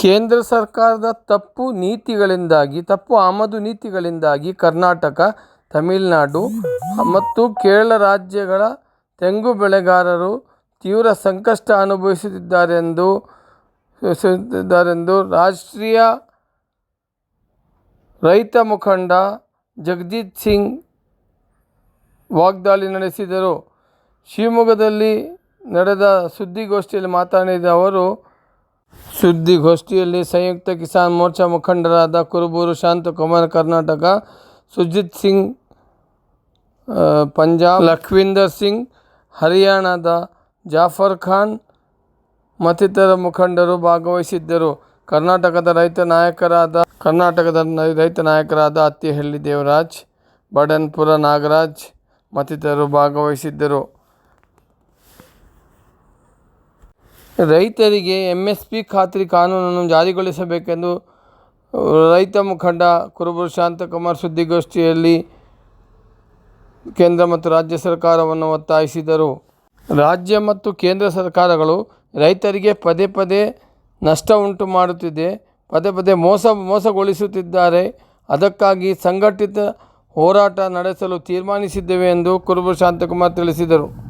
ಕೇಂದ್ರ ಸರ್ಕಾರದ ತಪ್ಪು ನೀತಿಗಳಿಂದಾಗಿ ತಪ್ಪು ಆಮದು ನೀತಿಗಳಿಂದಾಗಿ ಕರ್ನಾಟಕ ತಮಿಳುನಾಡು ಮತ್ತು ಕೇರಳ ರಾಜ್ಯಗಳ ತೆಂಗು ಬೆಳೆಗಾರರು ತೀವ್ರ ಸಂಕಷ್ಟ ಅನುಭವಿಸುತ್ತಿದ್ದಾರೆಂದು ರಾಷ್ಟ್ರೀಯ ರೈತ ಮುಖಂಡ ಜಗಜಿತ್ ಸಿಂಗ್ ವಾಗ್ದಾಳಿ ನಡೆಸಿದರು. ಶಿವಮೊಗ್ಗದಲ್ಲಿ ನಡೆದ ಸುದ್ದಿಗೋಷ್ಠಿಯಲ್ಲಿ ಮಾತನಾಡಿದ ಅವರು, ಸುದ್ದಿಗೋಷ್ಠಿಯಲ್ಲಿ ಸಂಯುಕ್ತ ಕಿಸಾನ್ ಮೋರ್ಚಾ ಮುಖಂಡರಾದ ಕುರುಬೂರು ಶಾಂತಕುಮಾರ್ ಕರ್ನಾಟಕ, ಸುಜಿತ್ ಸಿಂಗ್ ಪಂಜಾಬ್, ಲಖ್ವಿಂದರ್ ಸಿಂಗ್ ಹರಿಯಾಣದ ಜಾಫರ್ ಖಾನ್ ಮತ್ತಿತರ ಮುಖಂಡರು ಭಾಗವಹಿಸಿದ್ದರು. ಕರ್ನಾಟಕದ ರೈತ ನಾಯಕರಾದ ಕರ್ನಾಟಕದ ರೈತ ನಾಯಕರಾದ ಅತ್ತಿಹಳ್ಳಿ ದೇವರಾಜ್, ಬಡನ್ಪುರ ನಾಗರಾಜ್ ಮತ್ತಿತರರು ಭಾಗವಹಿಸಿದ್ದರು. ರೈತರಿಗೆ ಎಂಎಸ್ಪಿ ಖಾತ್ರಿ ಕಾನೂನನ್ನು ಜಾರಿಗೊಳಿಸಬೇಕೆಂದು ರೈತ ಮುಖಂಡ ಕುರುಬೂರು ಶಾಂತಕುಮಾರ್ ಸುದ್ದಿಗೋಷ್ಠಿಯಲ್ಲಿ ಕೇಂದ್ರ ಮತ್ತು ರಾಜ್ಯ ಸರ್ಕಾರವನ್ನು ಒತ್ತಾಯಿಸಿದರು. ರಾಜ್ಯ ಮತ್ತು ಕೇಂದ್ರ ಸರ್ಕಾರಗಳು ರೈತರಿಗೆ ಪದೇ ಪದೇ ನಷ್ಟ ಉಂಟು ಮಾಡುತ್ತಿದೆ. ಪದೇ ಪದೇ ಮೋಸ, ಮೋಸಗೊಳಿಸುತ್ತಿದ್ದಾರೆ. ಅದಕ್ಕಾಗಿ ಸಂಘಟಿತ ಹೋರಾಟ ನಡೆಸಲು ತೀರ್ಮಾನಿಸಿದ್ದೇವೆ ಎಂದು ಕುರುಬೂರು ಶಾಂತಕುಮಾರ್ ತಿಳಿಸಿದರು.